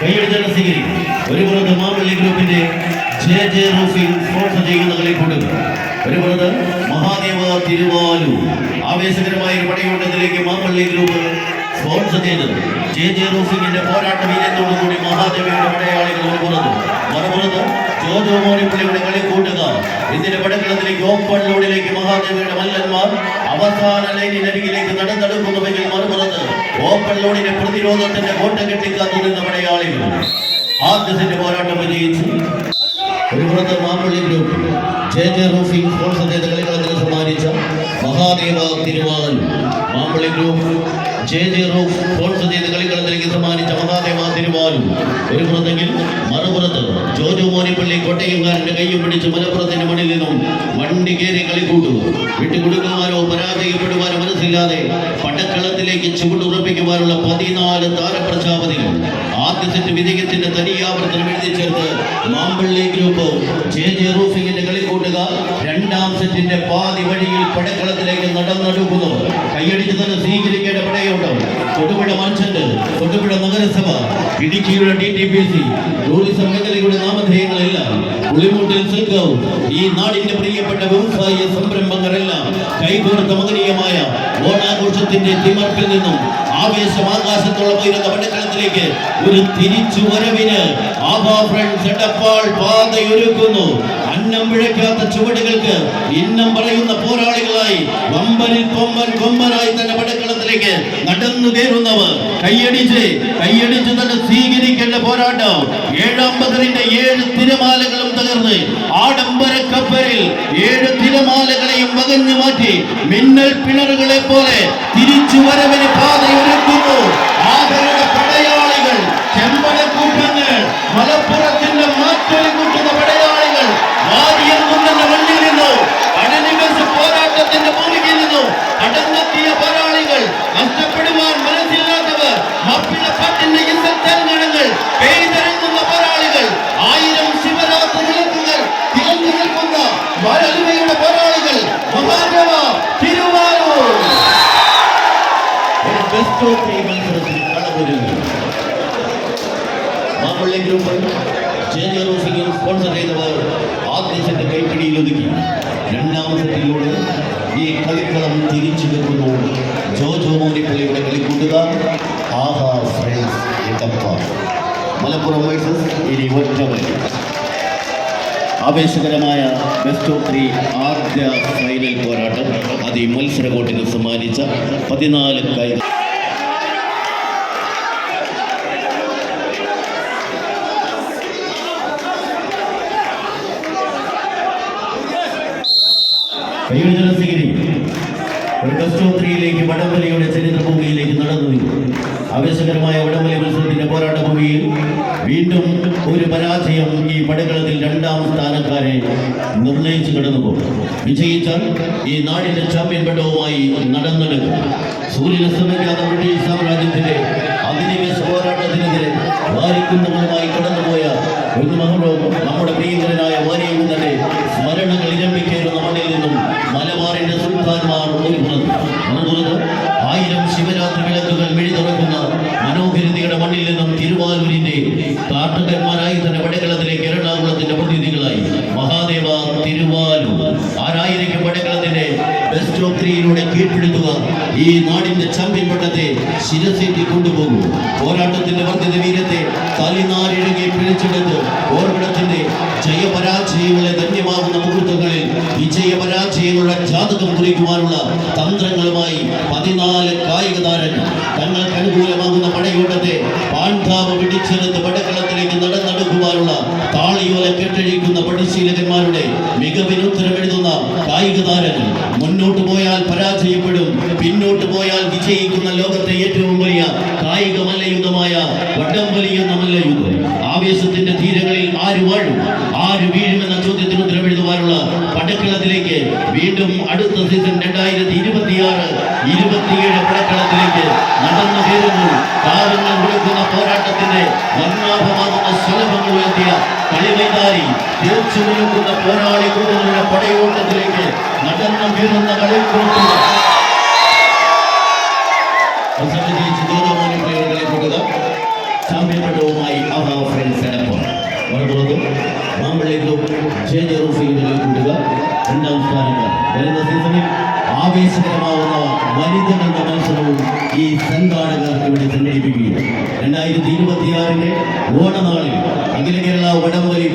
കൈയെടുത്തേണ്ട സ്വീകരി ഒരു പുറത്ത് മാമല്ലി ഗ്രൂപ്പിന്റെ ജെ ജെ റൂഫിംഗ് സ്പോൺസർ ചെയ്യുന്ന കളിക്കൂട്ട് ഒരു പുറത്ത് മഹാദേവ തിരുവാലു. ആവേശകരമായ ഒരു പടയോട്ടത്തിലേക്ക് മാമല്ലി ഗ്രൂപ്പ് സ്പോൺസർ ചെയ്തത്. ജെ ജെ റൂസിംഗിന്റെ പോരാട്ട വീര്യത്തോടുകൂടി മഹാദേവയുടെ പടയാളികൾ ഒരു പുറത്ത് മറുപുറത്ത് ജോജോ കളി കൂട്ടുകാർ ഇതിന്റെ പടക്കളത്തിലേക്ക് ഓപ്പൺ ലോഡിലേക്ക് മഹാദേവയുടെ മല്ലന്മാർ അവസാന ലൈനിനരികിലേക്ക് നടന്നെടുക്കുന്നുവെങ്കിൽ മറുപുറത്ത് ഓപ്പൺ ലോഡിന്റെ പ്രതിരോധത്തിന്റെ കോട്ട കെട്ടിക്കാത്തു നിന്ന പടയാളികൾ. ആദ്യത്തിന്റെ പോരാട്ടം വിജയിച്ചു. ഒരു പുറത്ത് Mampally group. J J roofing sponsor ചെയ്ത സമ്മാനിച്ച Mahadeva തിരുവാതൽ Mampally group J J roof sponsor ചെയ്ത് കളികളത്തിലേക്ക് സമ്മാനിച്ച മഹാദേവ തിരുവാലും ഒരു പുറത്തെങ്കിൽ മറുപുറത്ത് ജോജു മോനിപ്പള്ളി കോട്ടയംകാരന്റെ കൈയും പിടിച്ച് മലപ്പുറത്തിന്റെ മണിൽ നിന്നും വണ്ടി കയറി കളിക്കൂട്ടു വിട്ടുകൊടുക്കുവാനോ പരാജയപ്പെടുവാനോ മനസ്സില്ലാതെ പടക്കളത്തിലേക്ക് ചുവടുറപ്പിക്കുവാനുള്ള പതിനാല് താരപ്രജാപതികൾ സെറ്റ് വിജയത്തിന്റെ തനിയാവർത്തനം എഴുതി ചേർത്ത് മാമ്പള്ളി ഗ്രൂപ്പ് ജെ ജെ റൂഫിംഗിന്റെ കളിക്കൂട്ടുക രണ്ടാം സെറ്റിന്റെ പാതി വഴിയിൽ പടക്കളത്തിലേക്ക് നടന്നെടുക്കുന്നു കൈയടിച്ച് തന്നെ സ്വീകരിക്കേണ്ട പടയോട്ടം തൊടുപുഴ മനുഷ്യന്റെ തൊടുപുഴ നഗരസഭ ഇടുക്കിയുടെ D T P C tourism മേഖലയുടെ നാമധേയങ്ങളെല്ലാം. സിൽക്കാവും ഈ നാടിന്റെ പ്രിയപ്പെട്ട വ്യവസായ സംരംഭങ്ങളെല്ലാം കൈകോർത്ത മകനീയമായ ഓണാഘോഷത്തിന്റെ തിമർപ്പിൽ നിന്നും ആവേശം ആകാശത്തോളം ഉയരുന്ന പടക്കളത്തിലേക്ക് ഒരു തിരിച്ചു വരവിന് ആഭാ ഫ്രണ്ട്സ് എടപ്പാൾ പാതയൊരുക്കുന്നു. അന്നം പിഴയ്ക്കാത്ത ചുവടുകൾക്ക് ഇന്നം പറയുന്ന പോരാളികളായി വമ്പനിൽ കൊമ്പൻ കൊമ്പനായി തന്നെ പടക്കളത്തിലേക്ക് നടന്നു കയറുന്നവർ. കൈയടിച്ച് കൈയടിച്ച് തന്നെ സ്വീകരിക്കേണ്ട പോരാട്ടം. ഏഴാം ഏഴ് തിരമാലകളും തകർന്ന് ആഡംബര കപ്പലിൽ ഏഴ് തിരമാലകളെയും വകഞ്ഞു മാറ്റി മിന്നൽ പിണറുകളെ പോലെ തിരിച്ചു വരവിന് പാതയൊരുക്കുന്നു. ആദരണ ബെസ്റ്റ് ഓഫ് ഈ തിരിച്ചു ജോജോ ആഹാ ഫ്രണ്ട്സ് മലപ്പുറം ആവേശകരമായ ബെസ്റ്റ് ഓഫ് ത്രീ ആദ്യ ഫൈനൽ പോരാട്ടം. അത് ഈ മത്സര കോട്ടിന് സമ്മാനിച്ച പതിനാല് കൈ ഒരു ബെസ്റ്റ് ഓഫ് ത്രീയിലേക്ക് വടംവലിയുടെ ചരിത്രഭൂമിയിലേക്ക് നടന്നു. നീങ്ങും. ആവേശകരമായ വടംവലി മത്സരത്തിന്റെ പോരാട്ട ഭൂമിയിൽ വീണ്ടും ഒരു പരാജയം ഈ പടകളത്തിൽ രണ്ടാം സ്ഥാനക്കാരെ നിർണയിച്ചു കടന്നു പോകും വിജയിച്ചാൽ ഈ നാടിന്റെ ചാമ്പ്യൻ പടവുമായി നടന്നെടുക്കും. സൂര്യനസ്തമിക്കാത്ത ബ്രിട്ടീഷ് സാമ്രാജ്യത്തിന്റെ അധിനിവേശ പോരാട്ടത്തിനെതിരെ വാരിക്കുന്നവരുമായി കടന്നുപോയ ഒരു മഹോം നമ്മുടെ പ്രിയങ്കരനായ കാട്ടുകന്മാരായി തന്നെ വടകളത്തിലേക്ക് എറണാകുളത്തിന്റെ പ്രതിനിധികളായി. മഹാദേവ തിരുവാലു ആരായിരിക്കും വടകളത്തിന്റെ ഓഫ് കീഴ്പ്പെടുത്തുക. ഈ നാടിന്റെ ചാമ്പ്യൻ പട്ടത്തെ ശിരസേറ്റി കൊണ്ടുപോകും. പോരാട്ടത്തിന്റെ വർദ്ധിത വീരത്തെ തലിനാരിഴകെ പിടിച്ചെടുത്ത് ഓർമ്മത്തിന്റെ ജയപരാജയങ്ങളെ ധന്യമാകുന്ന മുഹൂർത്തങ്ങളിൽ വിജയപരാജയങ്ങളുടെ ജാതകം കുറിക്കുവാനുള്ള തന്ത്രങ്ങളുമായി പതിനാല് കായിക താരൻ തങ്ങൾക്ക് അനുകൂലമാകുന്ന പടയോട്ടത്തെ പാണ്ഡാവ് പിടിച്ചെടുത്ത് പടക്കളത്തിലേക്ക് നടന്നെടുക്കുവാനുള്ള താളിയോല കെട്ടഴിക്കുന്ന പരിശീലകന്മാരുടെ മികവിന് ഉത്തരമെഴുതുന്ന കായിക താരങ്ങൾ മുന്നോട്ട് പോയാൽ പരാജയപ്പെടും. പിന്നോട്ട് പോയാൽ വിജയിക്കുന്ന ലോകത്തെ ഏറ്റവും വലിയ കായിക മല്ലയുദ്ധമായ വട്ടംവലി എന്ന മല്ലയുദ്ധം ആവേശത്തിന്റെ തീരങ്ങളിൽ ആര് വാഴും? ആര് വീഴുമെന്ന ചോദ്യത്തിന് ഉത്തരമെഴുതുവാനുള്ള പടക്കളത്തിലേക്ക് വീണ്ടും അടുത്ത സീസൺ രണ്ടായിരത്തി ഇരുപത്തിയാറ് ഇരുപത്തിയേഴ് പടക്കളത്തിലേക്ക് നടന്നു കയറുന്നു. താരങ്ങൾ വിളിക്കുന്ന പോരാട്ടത്തിന്റെ വർണാഭമാകുന്ന സ്വലഭങ്ങൾ ഉയർത്തിയ കളിമൈതാരി തീർച്ചു നിൽക്കുന്ന പോരാളി കുടുംബങ്ങളുടെ പടയോട്ടത്തിലേക്ക് നടന്നു വീഴുന്ന കളിക്കൂട്ടുക അവസാനം ജയിച്ച് ഗൗതമോനി പ്രിയകളെ കൊടുക്കുക ചാമ്പ്യൻ പട്ടവുമായി ഫ്രണ്ട്സ് എടപ്പം മറുപുറത്ത് മാമ്പള്ളി ഗ്രൂപ്പ് ജെ ജെ റൂഫിംഗിലെ കൂട്ടുക രണ്ടാം സ്ഥാനക്കാർ വരുന്ന ആവേശകരമാവുന്ന വനിതകളുടെ മത്സരവും ഈ സംഘാടകർ ഇവിടെ സംഘടിപ്പിക്കുകയും രണ്ടായിരത്തി ഇരുപത്തിയാറിന്റെ ഓണനാളിൽ അഖില കേരള വടംവലി